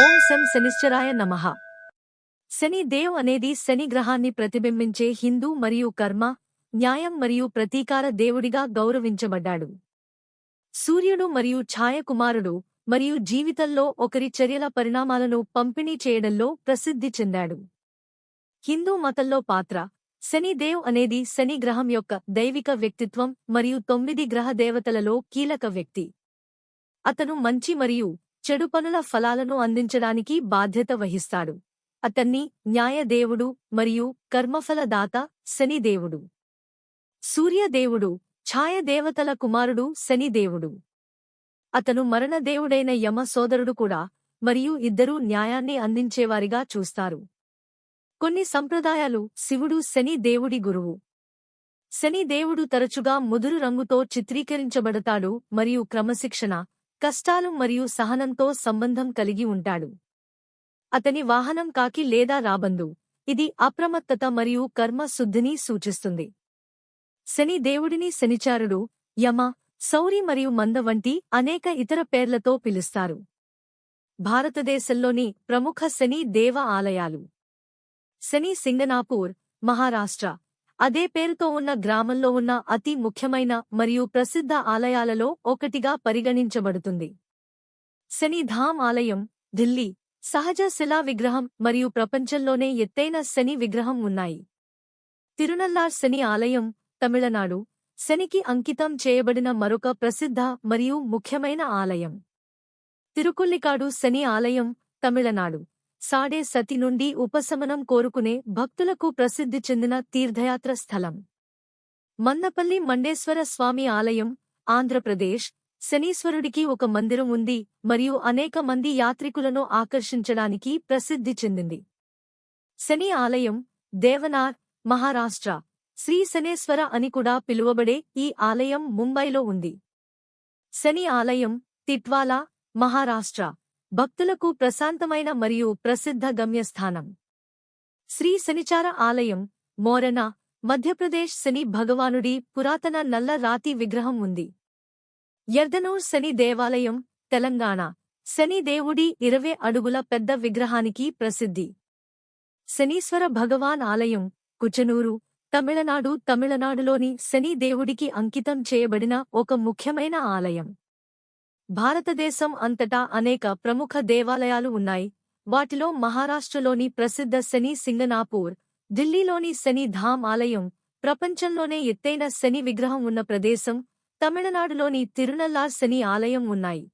ఓం శం శనిశ్చరాయ నమః. శని దేవ్ అనేది శని గ్రహాన్ని ప్రతిబింబించే హిందూ మరియు కర్మ న్యాయం మరియు ప్రతీకార దేవుడిగా గౌరవించబడ్డాడు. సూర్యుడు మరియు ఛాయకుమారుడు మరియు జీవితంలో ఒకరి చర్యల పరిణామాలను పంపిణీ చేయడంలో ప్రసిద్ధి చెందాడు. హిందూ మతంలో పాత్ర శనిదేవ్ అనేది శని గ్రహం యొక్క దైవిక వ్యక్తిత్వం మరియు తొమ్మిది గ్రహ దేవతలలో కీలక వ్యక్తి. అతను మంచి మరియు చెడు పనుల ఫలాలను అందించడానికి బాధ్యత వహిస్తాడు. అతన్ని న్యాయదేవుడు మరియు కర్మఫలదాత శనిదేవుడు. సూర్యదేవుడు ఛాయదేవతల కుమారుడు శనిదేవుడు. అతను మరణదేవుడైన యమ సోదరుడు కూడా మరియు ఇద్దరూ న్యాయాన్ని అందించేవారిగా చూస్తారు. కొన్ని సంప్రదాయాలు శివుడు శని దేవుడి గురువు. శని దేవుడు తరచుగా ముదురు రంగుతో చిత్రీకరించబడతాడు మరియు క్రమశిక్షణ కష్టాలు మరియు సహనంతో సంబంధం కలిగి ఉంటాడు. అతని వాహనం కాకి లేదా రాబందు. ఇది అప్రమత్తత మరియు కర్మ శుద్ధిని సూచిస్తుంది. శని దేవుడిని శనిచారుడు యమ సౌరి మరియు మంద వంటి అనేక ఇతర పేర్లతో పిలుస్తారు. భారతదేశంలోని ప్రముఖ శని దేవ ఆలయాలు. శని సింగనాపూర్ మహారాష్ట్ర అదే పేరుతో ఉన్న గ్రామంలో ఉన్న అతి ముఖ్యమైన మరియు ప్రసిద్ధ ఆలయాలలో ఒకటిగా పరిగణించబడుతుంది. శనిధామ్ ఆలయం ఢిల్లీ సహజ శిలా విగ్రహం మరియు ప్రపంచంలోనే ఎత్తైన శని విగ్రహం ఉన్నాయి. తిరునల్లార్ శని ఆలయం తమిళనాడు శనికి అంకితం చేయబడిన మరొక ప్రసిద్ధ మరియు ముఖ్యమైన ఆలయం. తిరుకుల్లికాడు శని ఆలయం తమిళనాడు. సాడే సతి నుండి ఉపశమనం కోరుకునే భక్తులకు ప్రసిద్ధి చెందిన తీర్థయాత్ర స్థలం. మన్నపల్లి మండేశ్వర స్వామి ఆలయం ఆంధ్రప్రదేశ్. శనీశ్వరుడికి ఒక మందిరం ఉంది మరియు అనేక మంది యాత్రికులను ఆకర్షించడానికి ప్రసిద్ధి చెందింది. శని ఆలయం దేవనార్ మహారాష్ట్ర. శ్రీ శనేశ్వర అని కూడా పిలువబడే ఈ ఆలయం ముంబైలో ఉంది. శని ఆలయం తిట్వాలా మహారాష్ట్ర. భక్తులకు ప్రశాంతమైన మరియు ప్రసిద్ధ గమ్యస్థానం. శ్రీ శనిచార ఆలయం మోరన మధ్యప్రదేశ్ శని భగవానుడి పురాతన నల్ల రాతి విగ్రహం ఉంది. ఎర్దనూర్ శని దేవాలయం తెలంగాణ. శని దేవుడి ఇరవై అడుగుల పెద్ద విగ్రహానికి ప్రసిద్ధి. శనీశ్వర భగవాన్ ఆలయం కుచనూరు తమిళనాడు తమిళనాడులోని శని దేవుడికి అంకితం చేయబడిన ఒక ముఖ్యమైన ఆలయం. భారతదేశం అంతటా అనేక ప్రముఖ దేవాలయాలు ఉన్నాయి. వాటిలో మహారాష్ట్రలోని ప్రసిద్ధ శని సింగనాపూర్ ఢిల్లీలోని శని ధామ్ ఆలయం ప్రపంచంలోనే ఎత్తైన శని విగ్రహం ఉన్న ప్రదేశం తమిళనాడులోని తిరునల్లార్ శని ఆలయం ఉన్నాయి.